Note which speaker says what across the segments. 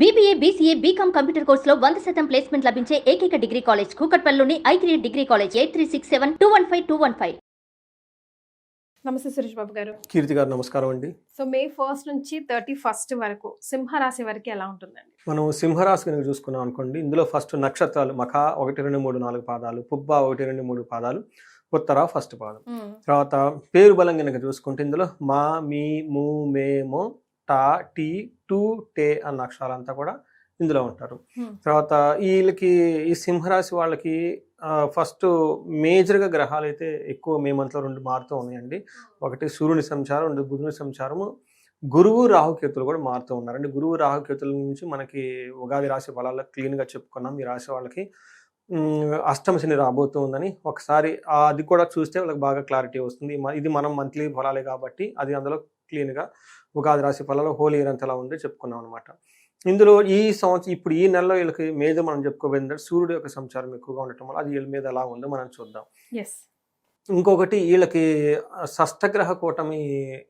Speaker 1: BBA BCA BCom computer కోర్సులో వంద శాతం ప్లేస్మెంట్ లభించే ఏకైక degree college కూకట్పల్లిలోని I three degree college eight three six seven two one five two one five
Speaker 2: నమస్తే సురేష్ బాబు గారు.
Speaker 3: కీర్తి గారు నమస్కారం అండి.
Speaker 2: సో మే ఫస్ట్ నుంచి థర్టీ ఫస్ట్ వరకు సింహరాశి వరకు ఎలా ఉంటుందండి?
Speaker 3: మనం సింహరాశి కనుక చూసుకున్నాం అనుకోండి ఇందులో ఫస్ట్ నక్షత్రాలు మఖ ఒకటి రెండు మూడు నాలుగు పాదాలు పుబ్బ ఒకటి రెండు మూడు పాదాలు ఉత్తర ఫస్ట్ పాదం. తర్వాత పేరు బలం కనుక చూసుకుంటే ఇందులో మా మీ ము మే మో టా టీ టూ టే అన్న అక్షరాలంతా కూడా ఇందులో ఉంటారు. తర్వాత వీళ్ళకి ఈ సింహరాశి వాళ్ళకి ఫస్ట్ మేజర్గా గ్రహాలు అయితే ఎక్కువ మే మంత్లో రెండు మారుతూ ఉన్నాయండి. ఒకటి సూర్యుని సంచారం రెండు బుధుని సంచారము. గురువు రాహుకేతులు కూడా మారుతూ ఉన్నారండి. గురువు రాహుకేతుల నుంచి మనకి ఉగాది రాశి ఫలాల్లో క్లీన్గా చెప్పుకున్నాం. ఈ రాశి వాళ్ళకి అష్టమ శని రాబోతూ ఉందని ఒకసారి అది కూడా చూస్తే వాళ్ళకి బాగా క్లారిటీ వస్తుంది. ఇది మనం మంత్లీ ఫలాలే కాబట్టి అది అందులో క్లీన్గా ఉగాది రాశి ఫలాలు హోలీ ఇయర్ అంతా ఎలా ఉందో చెప్పుకున్నాం అనమాట ఇందులో ఈ సంవత్సరం ఇప్పుడు ఈ నెలలో వీళ్ళకి మేజర్ మనం చెప్పుకోబోయిందంటే సూర్యుడు యొక్క సంచారం ఎక్కువగా ఉండటం వల్ల అది వీళ్ళ మీద ఎలా ఉందో మనం చూద్దాం. ఇంకొకటి వీళ్ళకి షష్టగ్రహ కూటమి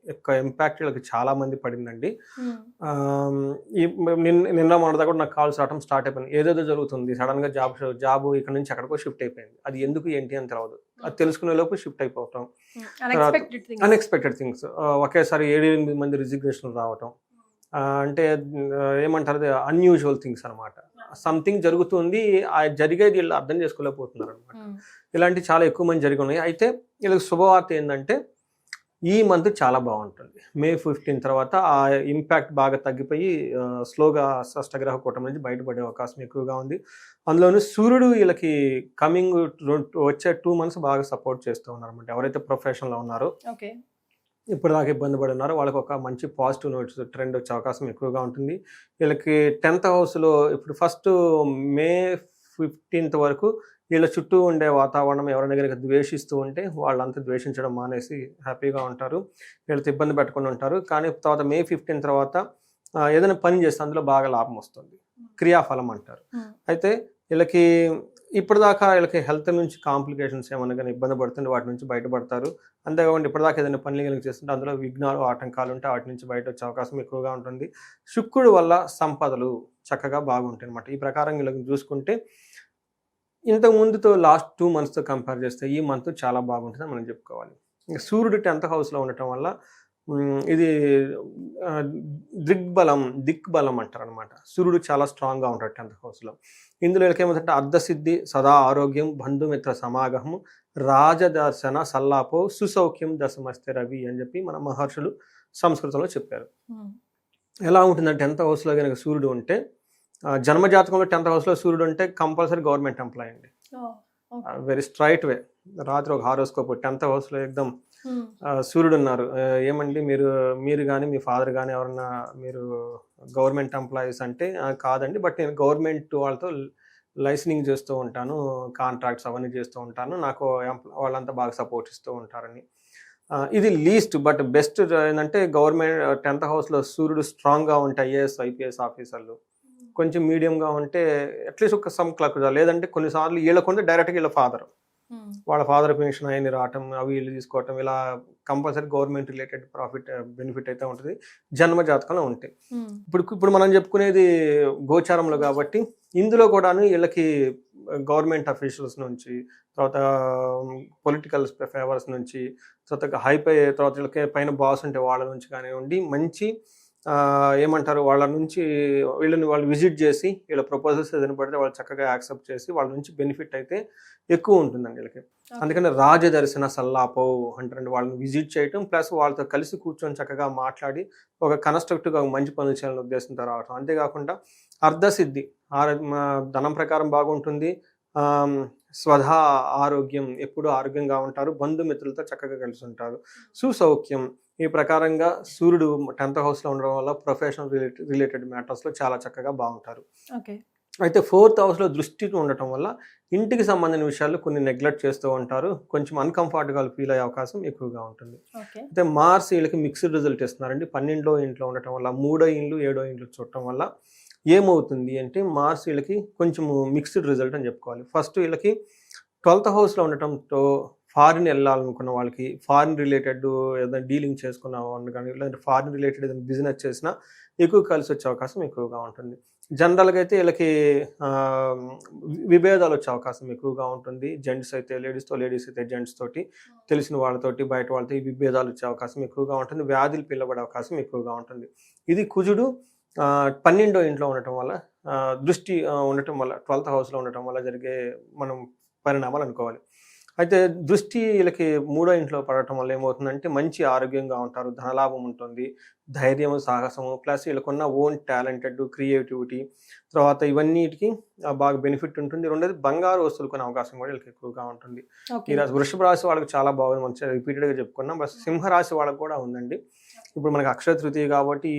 Speaker 3: యొక్క ఇంపాక్ట్ వీళ్ళకి చాలా మంది పడిందండి. నిన్న నిన్న మొన్నదా కూడా నాకు కాల్స్ రావడం స్టార్ట్ అయిపోయింది. ఏదేదో జరుగుతుంది. సడన్గా జాబ్ జాబ్ ఇక్కడ నుంచి ఎక్కడికో షిఫ్ట్ అయిపోయింది. అది ఎందుకు ఏంటి అని తెలియదు అది తెలుసుకునే లోపు షిఫ్ట్ అయిపోవటం.
Speaker 2: అన్ఎక్స్పెక్టెడ్ థింగ్
Speaker 3: అన్ఎక్స్పెక్టెడ్ థింగ్స్ ఒకేసారి ఏడు ఎనిమిది మంది రిజిగ్నేషన్ రావటం. అంటే ఏమంటారు అన్యూజువల్ థింగ్స్ అనమాట సంథింగ్ జరుగుతుంది ఆ జరిగేది వీళ్ళు అర్థం చేసుకోలేకపోతున్నారు అనమాట ఇలాంటి చాలా ఎక్కువ మంది జరిగి ఉన్నాయి అయితే వీళ్ళకి శుభవార్త ఏంటంటే ఈ మంత్ చాలా బాగుంటుంది. మే ఫిఫ్టీన్ తర్వాత ఆ ఇంపాక్ట్ బాగా తగ్గిపోయి స్లోగా షష్టగ్రహ కూటమి నుంచి బయటపడే అవకాశం ఎక్కువగా ఉంది. అందులోనూ సూర్యుడు వీళ్ళకి కమింగ్ వచ్చే టూ మంత్స్ బాగా సపోర్ట్ చేస్తూ ఉన్నారు అనమాట ఎవరైతే ప్రొఫెషన్లో ఉన్నారో.
Speaker 2: ఓకే
Speaker 3: ఇప్పుడు దాకా ఇబ్బంది పడి ఉన్నారో. వాళ్ళకి ఒక మంచి పాజిటివ్ నోట్స్ ట్రెండ్ వచ్చే అవకాశం ఎక్కువగా ఉంటుంది. వీళ్ళకి టెన్త్ హౌస్లో ఇప్పుడు ఫస్ట్ మే ఫిఫ్టీన్త్ వరకు వీళ్ళ చుట్టూ ఉండే వాతావరణం ఎవరైనా కనుక ద్వేషిస్తూ ఉంటే వాళ్ళంతా ద్వేషించడం మానేసి హ్యాపీగా ఉంటారు. వీళ్ళతో ఇబ్బంది పెట్టకుండా ఉంటారు. కానీ తర్వాత మే ఫిఫ్టీన్ తర్వాత ఏదైనా పని చేస్తే అందులో బాగా లాభం వస్తుంది. క్రియాఫలం అంటారు. అయితే వీళ్ళకి ఇప్పటిదాకా వీళ్ళకి హెల్త్ నుంచి కాంప్లికేషన్స్ ఏమైనా కానీ ఇబ్బంది పడుతుంటే వాటి నుంచి బయటపడతారు. అంతేకాకుండా ఇప్పటిదాకా ఏదైనా పనులు కనుక చేస్తుంటే అందులో విఘ్నాలు ఆటంకాలు ఉంటే వాటి నుంచి బయట వచ్చే అవకాశం ఎక్కువగా ఉంటుంది. శుక్రుడు వల్ల సంపదలు చక్కగా బాగుంటాయి అనమాట ఈ ప్రకారం వీళ్ళకి చూసుకుంటే ఇంతకు ముందుతో లాస్ట్ టూ మంత్స్తో కంపేర్ చేస్తే ఈ మంత్ చాలా బాగుంటుందని మనం చెప్పుకోవాలి. ఇంకా సూర్యుడు టెన్త్ హౌస్లో ఉండటం వల్ల ఇది దిగ్బలం దిక్బలం అంటారు అనమాట సూర్యుడు చాలా స్ట్రాంగ్గా ఉంటాడు టెన్త్ హౌస్లో ఇందులో వీళ్ళకి ఏమంటే అర్ధసిద్ధి సదా ఆరోగ్యం బంధుమిత్ర సమాగమము రాజదర్శన సల్లాపో సుసౌఖ్యం దశమస్తే రవి అని చెప్పి మన మహర్షులు సంస్కృతంలో చెప్పారు. ఎలా ఉంటుందంటే టెన్త్ హౌస్లో కనుక సూర్యుడు ఉంటే జన్మజాతకంలో టెన్త్ హౌస్లో సూర్యుడు ఉంటే కంపల్సరీ గవర్నమెంట్ ఎంప్లాయ్ అండి. Very straight way. రాత్రి ఒక హారోస్కోప్ టెన్త్ హౌస్లో ఎగ్దం ఆ, సూర్యుడు ఉన్నారు ఏమండి మీరు మీరు కానీ మీ ఫాదర్ కానీ ఎవరన్నా మీరు గవర్నమెంట్ ఎంప్లాయీస్ అంటే "ఆ, కాదండి బట్ నేను గవర్నమెంట్ వాళ్ళతో లైసనింగ్ చేస్తూ ఉంటాను కాంట్రాక్ట్స్ అవన్నీ చేస్తూ ఉంటాను. నాకు ఎంప్ల- వాళ్ళంతా బాగా సపోర్ట్ ఇస్తూ ఉంటారని ఇది లీస్ట్ బట్ బెస్ట్ ఏంటంటే గవర్నమెంట్ టెన్త్ హౌస్లో సూర్యుడు స్ట్రాంగ్గా ఉంటే ఐఏఎస్ ఐపీఎస్ ఆఫీసర్లు. కొంచెం మీడియంగా ఉంటే అట్లీస్ట్ ఒక సమ్ క్లర్క్ లేదంటే కొన్నిసార్లు వీళ్ళకుంటే డైరెక్ట్గా వీళ్ళ ఫాదర్. వాళ్ళ ఫాదర్ పెన్షన్ అవన్నీ రావటం అవి వీళ్ళు తీసుకోవటం ఇలా compulsory government related profit benefit అయితే ఉంటుంది. జన్మ జాతకంలో ఉంటాయి. ఇప్పుడు ఇప్పుడు మనం చెప్పుకునేది గోచారంలో కాబట్టి ఇందులో కూడాను వీళ్ళకి గవర్నమెంట్ అఫీషియల్స్ నుంచి తర్వాత పొలిటికల్ ఫేవర్స్ నుంచి తర్వాత హైపై తర్వాత వీళ్ళకి పైన బాస్ ఉంటే వాళ్ళ నుంచి కానివ్వండి మంచి ఏమంటారు వాళ్ళ నుంచి వీళ్ళని వాళ్ళు విజిట్ చేసి వీళ్ళ ప్రపోజల్స్ ఏదైనా పడితే వాళ్ళు చక్కగా యాక్సెప్ట్ చేసి వాళ్ళ నుంచి బెనిఫిట్ అయితే ఎక్కువ ఉంటుందండి వీళ్ళకి. అందుకని రాజదర్శన సల్లాపో అంటారండి వాళ్ళని విజిట్ చేయటం ప్లస్ వాళ్ళతో కలిసి కూర్చొని చక్కగా మాట్లాడి ఒక కన్స్ట్రక్టివ్గా మంచి పనులు చేయాలని ఉద్దేశంతో రావటం అంతేకాకుండా అర్ధసిద్ధి ధనం ప్రకారం బాగుంటుంది స్వధా ఆరోగ్యం ఎప్పుడూ ఆరోగ్యంగా ఉంటారు బంధుమిత్రులతో చక్కగా కలిసి ఉంటారు సుసౌఖ్యం ఈ ప్రకారంగా సూర్యుడు టెన్త్ హౌస్లో ఉండడం వల్ల ప్రొఫెషనల్ రిలేటెడ్ రిలేటెడ్ మ్యాటర్స్లో చాలా చక్కగా బాగుంటారు.
Speaker 2: ఓకే.
Speaker 3: అయితే ఫోర్త్ హౌస్లో దృష్టి ఉండటం వల్ల ఇంటికి సంబంధించిన విషయాలు కొన్ని నెగ్లెక్ట్ చేస్తూ ఉంటారు. కొంచెం అన్కంఫర్టబుల్ ఫీల్ అయ్యే అవకాశం ఎక్కువగా ఉంటుంది. అయితే మార్స్ వీళ్ళకి మిక్స్డ్ రిజల్ట్ ఇస్తున్నారండి. పన్నెండో ఇంట్లో ఉండటం వల్ల మూడో ఇండ్లు ఏడో ఇండ్లు చూడటం వల్ల ఏమవుతుంది అంటే మార్స్ వీళ్ళకి కొంచెం మిక్స్డ్ రిజల్ట్ అని చెప్పుకోవాలి. ఫస్ట్ వీళ్ళకి ట్వెల్త్ హౌస్లో ఉండటంతో ఫారిన్ వెళ్ళాలనుకున్న వాళ్ళకి ఫారిన్ రిలేటెడ్ ఏదైనా డీలింగ్ చేసుకున్న కానీ లేదంటే ఫారిన్ రిలేటెడ్ ఏదైనా బిజినెస్ చేసినా ఎక్కువ కలిసి వచ్చే అవకాశం ఎక్కువగా ఉంటుంది. జనరల్గా అయితే వీళ్ళకి విభేదాలు వచ్చే అవకాశం ఎక్కువగా ఉంటుంది. జెంట్స్ అయితే లేడీస్తో లేడీస్ అయితే జెంట్స్ తోటి తెలిసిన వాళ్ళతోటి బయట వాళ్ళతో ఈ విభేదాలు వచ్చే అవకాశం ఎక్కువగా ఉంటుంది. వ్యాధులు పిల్లబడే అవకాశం ఎక్కువగా ఉంటుంది. ఇది కుజుడు పన్నెండో ఇంట్లో ఉండటం వల్ల దృష్టి ఉండటం వల్ల ట్వెల్త్ హౌస్లో ఉండటం వల్ల జరిగే మనం పరిణామాలు అనుకోవాలి. అయితే దృష్టి వీళ్ళకి మూడో ఇంట్లో పడటం వల్ల ఏమవుతుందంటే మంచి ఆరోగ్యంగా ఉంటారు ధనలాభం ఉంటుంది ధైర్యము సాహసము ప్లస్ వీళ్ళకున్న ఓన్ టాలెంటెడ్ క్రియేటివిటీ. తర్వాత ఇవన్నిటికి బాగా బెనిఫిట్ ఉంటుంది. రెండోది బంగారు వస్తువులు కొనే అవకాశం కూడా వీళ్ళకి ఎక్కువగా ఉంటుంది. ఈ రాశి వృషభ రాశి వాళ్ళకి చాలా బాగుంది. మంచిగా రిపీటెడ్గా చెప్పుకున్నాం. బస్ సింహరాశి వాళ్ళకి కూడా ఉందండి. ఇప్పుడు మనకి అక్షయ తృతీయ కాబట్టి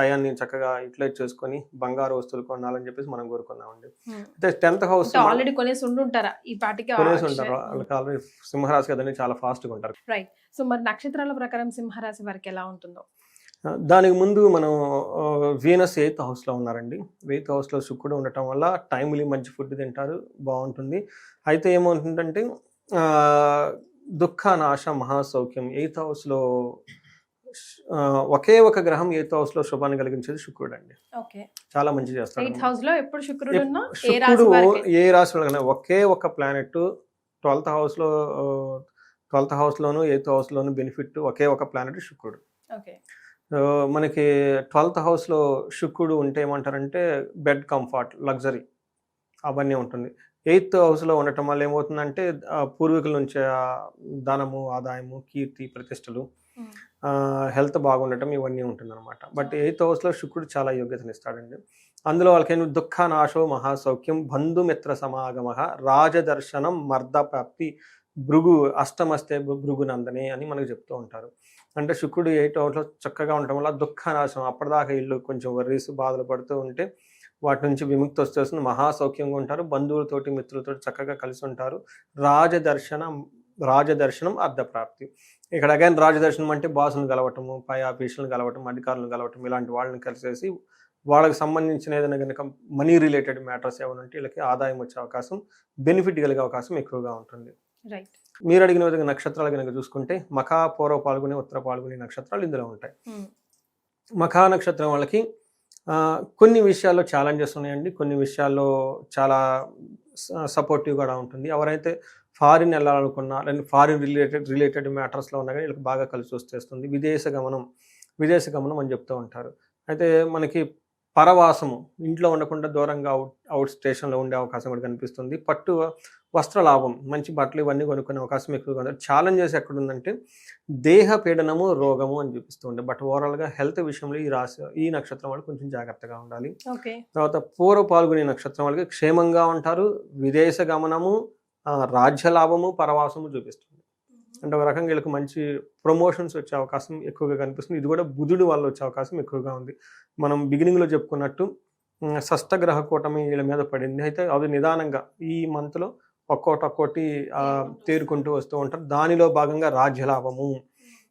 Speaker 3: టయాన్ని చక్కగా యూటిలైజ్ చేసుకొని బంగారు వస్తువులు కొనాలని చెప్పేసి మనం కోరుకున్నామండి అయితే టెన్త్ హౌస్
Speaker 2: ఆల్రెడీ కొనేసి ఉండుంటారా? ఈ పాటికి
Speaker 3: కొనేసి ఉంటారు. వాళ్ళకి ఆల్రెడీ సింహరాశి కదండి చాలా ఫాస్ట్గా ఉంటారు.
Speaker 2: సో మరి నక్షత్రాల ప్రకారం సింహరాశి వారికి ఎలా ఉంటుందో?
Speaker 3: దానికి ముందు మనం వీనస్ ఎయిత్ హౌస్లో ఉన్నారండి. ఎయిత్ హౌస్లో శుక్రుడు ఉండటం వల్ల టైమ్లీ మంచి ఫుడ్ తింటారు బాగుంటుంది. అయితే ఏమవుతుందంటే దుఃఖ నాశ మహాసౌఖ్యం ఎయిత్ హౌస్లో ఒకే ఒక గ్రహం ఎయిత్ హౌస్లో శుభాన్ని కలిగించేది శుక్రుడు అండి. చాలా మంచి చేస్తాడు.
Speaker 2: హౌస్లో ఎప్పుడు శుక్రుడు ఏ రాశి
Speaker 3: శుక్రుడు
Speaker 2: వారికి.
Speaker 3: ఏ రాశి వాళ్ళకైనా ఒకే ఒక ప్లానెట్ ట్వెల్త్ హౌస్లో ట్వెల్త్ హౌస్లోను ఎయిత్ హౌస్లోను బెనిఫిట్ ఒకే ఒక ప్లానెట్ శుక్రుడు. మనకి ట్వెల్త్ హౌస్లో శుక్రుడు ఉంటే ఏమంటారంటే బెడ్ కంఫర్ట్ లగ్జరీ అవన్నీ ఉంటుంది. ఎయిత్ హౌస్లో ఉండటం వల్ల ఏమవుతుందంటే పూర్వీకుల నుంచి ధనము ఆదాయము కీర్తి ప్రతిష్టలు హెల్త్ బాగుండటం ఇవన్నీ ఉంటుంది అనమాట బట్ ఎయిత్ హౌస్లో శుక్రుడు చాలా యోగ్యతనిస్తాడండి. అందులో వాళ్ళకి దుఃఖ నాశో మహాసౌఖ్యం బంధుమిత్ర సమాగమ రాజదర్శనం మర్దప్రాప్తి భృగు అష్టమస్తే భృగు నందనే అని మనకు చెప్తూ ఉంటారు. అంటే శుక్రుడు ఎయిట్ హౌస్లో చక్కగా ఉండటం వల్ల దుఃఖ నాశం అప్పటిదాకా ఇల్లు కొంచెం వర్రీస్ బాధలు పడుతూ ఉంటే వాటి నుంచి విముక్తి వచ్చేస్తుంది. మహాసౌఖ్యంగా ఉంటారు బంధువులతోటి మిత్రులతోటి చక్కగా కలిసి ఉంటారు. రాజదర్శనం రాజదర్శనం అర్ధప్రాప్తి. ఇక్కడ అగైన్ రాజదర్శనం అంటే బాసులను కలవటము పై ఆఫీసులను కలవటం అధికారులను కలవటం ఇలాంటి వాళ్ళని కలిసేసి వాళ్ళకి సంబంధించిన ఏదైనా కనుక మనీ రిలేటెడ్ మ్యాటర్స్ ఏమైనా ఉంటే వీళ్ళకి ఆదాయం వచ్చే అవకాశం బెనిఫిట్ కలిగే అవకాశం ఎక్కువగా ఉంటుంది. మీరు అడిగిన విధంగా నక్షత్రాలు కనుక చూసుకుంటే మఖా పూర్వ పాల్గొని ఉత్తర పాల్గొని నక్షత్రాలు ఇందులో ఉంటాయి. మఖా నక్షత్రం వాళ్ళకి కొన్ని విషయాల్లో ఛాలెంజెస్ ఉన్నాయండి కొన్ని విషయాల్లో చాలా సపోర్టివ్ కూడా ఉంటుంది. ఎవరైతే ఫారిన్ వెళ్ళాలనుకున్నా లేదా ఫారిన్ రిలేటెడ్ రిలేటెడ్ మ్యాటర్స్లో ఉన్నా కానీ వీళ్ళకి బాగా కలిసి వచ్చేస్తుంది. విదేశ గమనం విదేశ గమనం అని చెప్తూ ఉంటారు. అయితే మనకి పరవాసము ఇంట్లో ఉండకుండా దూరంగా అవుట్ అవుట్ స్టేషన్లో ఉండే అవకాశం కూడా కనిపిస్తుంది. పట్టు వస్త్ర లాభం మంచి బట్టలు ఇవన్నీ కొనుక్కునే అవకాశం ఎక్కువగా ఉంది. ఛాలెంజెస్ ఎక్కడుందంటే దేహ పీడనము రోగము అని చూపిస్తుంది బట్ ఓవరాల్గా హెల్త్ విషయంలో ఈ రాశి ఈ నక్షత్రం వాళ్ళు కొంచెం జాగ్రత్తగా ఉండాలి.
Speaker 2: ఓకే.
Speaker 3: తర్వాత పూర్వ పాల్గొనే నక్షత్రం వాళ్ళకి క్షేమంగా ఉంటారు. విదేశ గమనము ఆ, రాజ్య లాభము పరవాసము చూపిస్తుంది. అంటే ఒక రకంగా వీళ్ళకి మంచి ప్రమోషన్స్ వచ్చే అవకాశం ఎక్కువగా కనిపిస్తుంది. ఇది కూడా బుధుడు వల్ల వచ్చే అవకాశం ఎక్కువగా ఉంది. మనం బిగినింగ్లో చెప్పుకున్నట్టు షష్టగ్రహ కూటమి వీళ్ళ మీద పడింది. అయితే అది నిదానంగా ఈ మంత్లో ఒక్కోటి ఒక్కోటి తేరుకుంటూ వస్తూ ఉంటారు. దానిలో భాగంగా రాజ్య లాభము.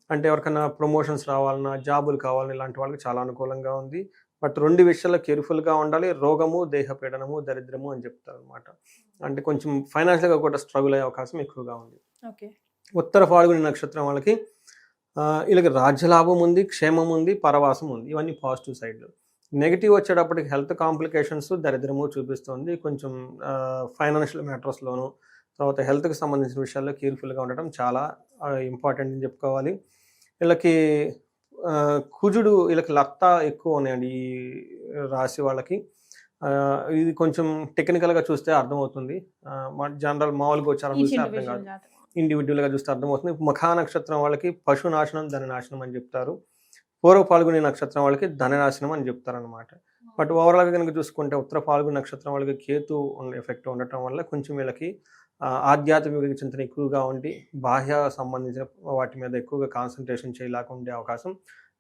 Speaker 3: అంటే ఎవరికైనా ప్రమోషన్స్ రావాలన్నా జాబులు కావాలన్నా ఇలాంటి వాళ్ళకి చాలా అనుకూలంగా ఉంది. బట్ రెండు విషయాల్లో కేర్ఫుల్గా ఉండాలి. రోగము దేహపీడనము దరిద్రము అని చెప్తారు అనమాట అంటే కొంచెం ఫైనాన్షియల్గా కూడా స్ట్రగుల్ అయ్యే అవకాశం ఎక్కువగా ఉంది.
Speaker 2: ఓకే.
Speaker 3: ఉత్తర ఫాల్గుని నక్షత్రం వాళ్ళకి వీళ్ళకి రాజ్యలాభం ఉంది క్షేమం ఉంది పరవాసం ఉంది. ఇవన్నీ పాజిటివ్ సైడ్లు. నెగిటివ్ వచ్చేటప్పటికి హెల్త్ కాంప్లికేషన్స్ దరిద్రము చూపిస్తుంది. కొంచెం ఫైనాన్షియల్ మ్యాటర్స్లోను తర్వాత హెల్త్కి సంబంధించిన విషయాల్లో కేర్ఫుల్గా ఉండటం చాలా ఇంపార్టెంట్ అని చెప్పుకోవాలి. వీళ్ళకి కుజుడు వీళ్ళకి లత్త ఎక్కువ ఉన్నాయండి ఈ రాశి వాళ్ళకి. ఇది కొంచెం టెక్నికల్గా చూస్తే అర్థమవుతుంది. జనరల్ మామూలుగా
Speaker 2: ఈచ్
Speaker 3: చూస్తే అర్థం కాదు. ఇండివిజువల్గా చూస్తే అర్థమవుతుంది. మఖా నక్షత్రం వాళ్ళకి పశు నాశనం ధన నాశనం అని చెప్తారు. పూర్వ పాల్గొనే నక్షత్రం వాళ్ళకి ధననాశనం అని చెప్తారు అనమాట బట్ ఓవరాల్గా కనుక చూసుకుంటే ఉత్తర పాల్గొనే నక్షత్రం వాళ్ళకి కేతు ఎఫెక్ట్ ఉండటం వల్ల కొంచెం వీళ్ళకి ఆధ్యాత్మిక చింతన ఎక్కువగా ఉండి బాహ్య సంబంధించిన వాటి మీద ఎక్కువగా కాన్సన్ట్రేషన్ చేయలేక ఉండే అవకాశం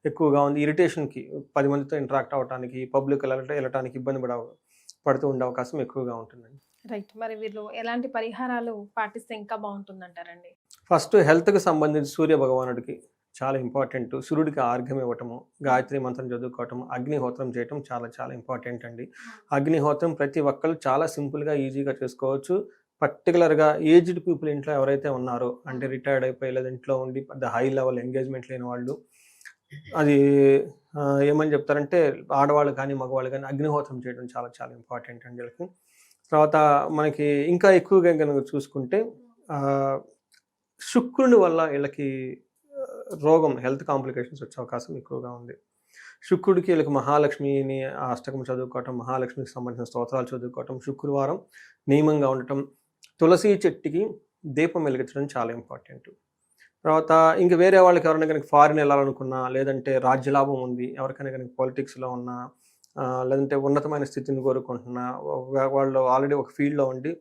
Speaker 3: ఎక్కువగా ఉంది. ఇరిటేషన్కి పది మందితో ఇంటరాక్ట్ అవ్వడానికి పబ్లిక్ వెళ్ళట వెళ్ళటానికి ఇబ్బంది పడ పడుతూ ఉండే అవకాశం ఎక్కువగా ఉంటుందండి.
Speaker 2: రైట్ మరి వీళ్ళు ఎలాంటి పరిహారాలు పాటిస్తే ఇంకా బాగుంటుంది అంటారండి
Speaker 3: ఫస్ట్ హెల్త్కి సంబంధించి సూర్య భగవానుడికి చాలా ఇంపార్టెంట్ సూర్యుడికి ఆర్ఘ్యం ఇవ్వటము గాయత్రి మంత్రం చదువుకోవటం అగ్నిహోత్రం చేయటం చాలా చాలా ఇంపార్టెంట్ అండి. అగ్నిహోత్రం ప్రతి ఒక్కరు చాలా సింపుల్గా ఈజీగా చేసుకోవచ్చు. పర్టికులర్గా ఏజ్డ్ పీపుల్ ఇంట్లో ఎవరైతే ఉన్నారో అంటే రిటైర్డ్ అయిపోయి లేదా ఇంట్లో ఉండి పెద్ద హై లెవెల్ ఎంగేజ్మెంట్ లేని వాళ్ళు అది ఏమని చెప్తారంటే ఆడవాళ్ళు కానీ మగవాళ్ళు కానీ అగ్నిహోత్రం చేయడం చాలా చాలా ఇంపార్టెంట్ అండి వీళ్ళకి. తర్వాత మనకి ఇంకా ఎక్కువగా కనుక చూసుకుంటే శుక్రుని వల్ల వీళ్ళకి రోగం హెల్త్ కాంప్లికేషన్స్ వచ్చే అవకాశం ఎక్కువగా ఉంది. శుక్రుడికి వీళ్ళకి మహాలక్ష్మిని అష్టకం చదువుకోవటం మహాలక్ష్మికి సంబంధించిన స్తోత్రాలు చదువుకోవటం శుక్రవారం నియమంగా ఉండటం తులసి చెట్టుకి దీపం వెలిగించడం చాలా ఇంపార్టెంట్. తర్వాత ఇంక వేరే వాళ్ళకి ఎవరైనా కనుక ఫారిన్ వెళ్ళాలనుకున్నా లేదంటే రాజ్యలాభం ఉంది ఎవరికైనా కనుక పాలిటిక్స్లో ఉన్నా లేదంటే ఉన్నతమైన స్థితిని కోరుకుంటున్నా వాళ్ళు ఆల్రెడీ ఒక ఫీల్డ్లో ఉండి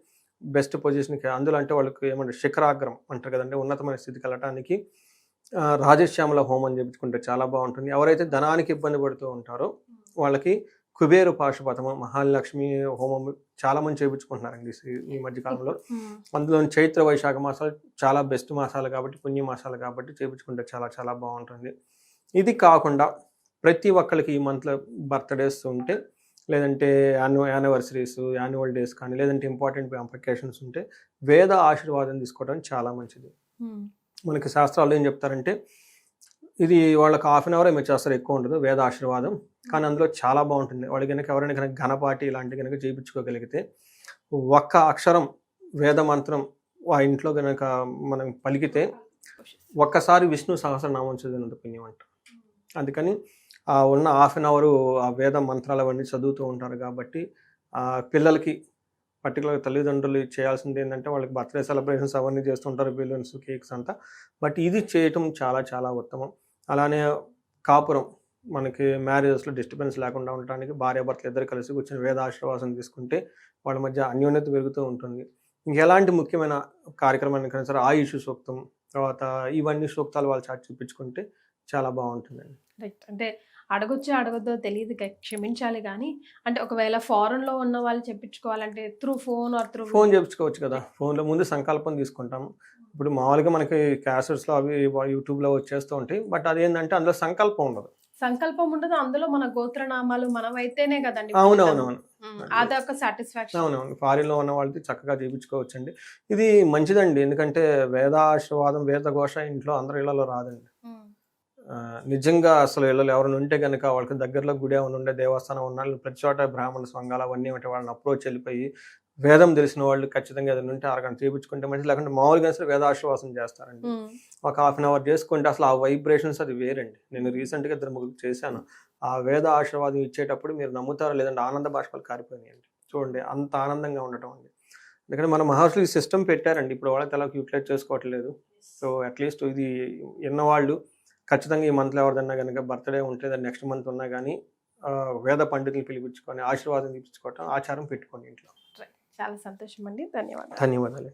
Speaker 3: బెస్ట్ పొజిషన్కి అందులో అంటే వాళ్ళకి ఏమంటారు శిఖరాగ్రం అంటారు కదండి ఉన్నతమైన స్థితికి వెళ్ళటానికి రాజశ్యామల హోమం చేపించుకుంటే చాలా బాగుంటుంది. ఎవరైతే ధనానికి ఇబ్బంది పడుతూ ఉంటారో వాళ్ళకి కుబేరు పాశుపతము మహాలక్ష్మి హోమం చాలా మంది చేయించుకుంటున్నారండి ఈ- ఈ మధ్య కాలంలో.
Speaker 2: ఉమ్,
Speaker 3: అందులో చైత్ర వైశాఖ మాసాలు చాలా బెస్ట్ మాసాలు కాబట్టి పుణ్య మాసాలు కాబట్టి చేయించుకుంటే చాలా చాలా బాగుంటుంది. ఇది కాకుండా ప్రతి ఒక్కరికి ఈ మంత్లో బర్త్డేస్ ఉంటే లేదంటే యాన్యూ యానివర్సరీస్ యాన్యువల్ డేస్ కానీ లేదంటే ఇంపార్టెంట్ అప్లికేషన్స్ ఉంటే వేద ఆశీర్వాదం తీసుకోవడం చాలా మంచిది.
Speaker 2: ఉమ్,
Speaker 3: మనకి శాస్త్రాలు ఏం చెప్తారంటే ఇది వాళ్ళకి హాఫ్ అన్ అవర్ ఏమో చేస్తారు ఎక్కువ ఉండదు. వేద ఆశీర్వాదం కానీ అందులో చాలా బాగుంటుంది. వాళ్ళు కనుక ఎవరైనా కనుక ఘనపాటి ఇలాంటి కనుక చేయించుకోగలిగితే ఒక్క అక్షరం వేద మంత్రం ఆ ఇంట్లో కనుక మనం పలికితే ఒక్కసారి విష్ణు సహస్రనామం చదివినంత పుణ్యం అంట. అందుకని ఆ ఉన్న హాఫ్ అన్ అవర్ ఆ వేద మంత్రాలు అవన్నీ చదువుతూ ఉంటారు కాబట్టి ఆ పిల్లలకి పర్టికులర్ తల్లిదండ్రులు చేయాల్సింది ఏంటంటే వాళ్ళకి బర్త్డే సెలబ్రేషన్స్ అవన్నీ చేస్తుంటారు బెలూన్స్ కేక్స్ అంతా. బట్ ఇది చేయటం చాలా చాలా ఉత్తమం. అలానే కాపురం. మనకి మ్యారేజెస్లో డిస్టర్బెన్స్ లేకుండా ఉండడానికి భార్యాభర్తలు ఇద్దరు కలిసి కూర్చొని వేదాశ్రవాసం తీసుకుంటే వాళ్ళ మధ్య అన్యోన్యత పెరుగుతూ ఉంటుంది. ఇంకెలాంటి ముఖ్యమైన కార్యక్రమాన్ని కన్నా సరే ఆయుష్ సూక్తం తర్వాత ఇవన్నీ సూక్తాలు వాళ్ళు చాటి చూపించుకుంటే చాలా బాగుంటుందండి.
Speaker 2: రైట్ అంటే అడగొచ్చో అడగొద్దో తెలియదు క్షమించాలి కానీ అంటే ఒకవేళ ఫారెన్లో ఉన్న వాళ్ళు చెప్పించుకోవాలంటే through phone or through
Speaker 3: phone చేయించుకోవచ్చు కదా. ఫోన్లో ముందు సంకల్పం తీసుకుంటాము ఇప్పుడు మామూలుగా మనకి క్యాసెట్స్లో అవి యూట్యూబ్లో వచ్చేస్తూ ఉంటాయి. బట్ అదేంటంటే అందులో సంకల్పం ఉండదు.
Speaker 2: సంకల్పం ఉండదు. అందులో మన గోత్రనామాలు మనం అయితేనే కదండి
Speaker 3: అవునవునవును.
Speaker 2: అదొక సాటిస్ఫాక్షన్
Speaker 3: అవునవును. ఫారిన్లో ఉన్న వాళ్ళకి చక్కగా చేయించుకోవచ్చండి ఇది మంచిదండి. ఎందుకంటే వేదాశీర్వాదం వేదఘోష ఇంట్లో అందరి ఇళ్ళలో రాదండి. నిజంగా అసలు ఇళ్ళలో ఎవరైనా ఉంటే కనుక వాళ్ళకి దగ్గరలో గుడి ఏమైనా ఉండే దేవస్థానం ఉన్న ప్రతి చోట బ్రాహ్మణ సంఘాలు అవన్నీ వాళ్ళని అప్రోచ్ వెళ్ళిపోయి వేదం తెలిసిన వాళ్ళు ఖచ్చితంగా ఏదైనా ఉంటే అరగంట చేయించుకుంటే మంచిది. లేకుంటే మామూలుగా అసలు వేదాశ్వాసం చేస్తారండి. ఒక హాఫ్ అన్ అవర్ చేసుకుంటే అసలు ఆ వైబ్రేషన్స్ అది వేరండి. నేను రీసెంట్గా ఇద్దరు ముగ్గురు చేశాను. ఆ వేద ఆశీర్వాదం ఇచ్చేటప్పుడు మీరు నమ్ముతారో లేదంటే ఆనంద బాష్పాలు కారిపోయినాయండి. చూడండి అంత ఆనందంగా ఉండటం అండి. ఎందుకంటే మన మహర్షులు ఈ సిస్టమ్ పెట్టారండి. ఇప్పుడు వాళ్ళకి ఎలా యూటిలైజ్ చేసుకోవట్లేదు. సో అట్లీస్ట్ ఇది ఎన్నవాళ్ళు ఖచ్చితంగా ఈ మంత్లో ఎవరిదన్నా కనుక బర్త్డే ఉంటే నెక్స్ట్ మంత్ ఉన్నా కానీ వేద పండితులు పిలిపించుకొని ఆశీర్వాదం తీపించుకోవటం ఆచారం పెట్టుకోండి ఇంట్లో.
Speaker 2: చాలా సంతోషం అండి ధన్యవాదాలు.
Speaker 3: ధన్యవాదాలు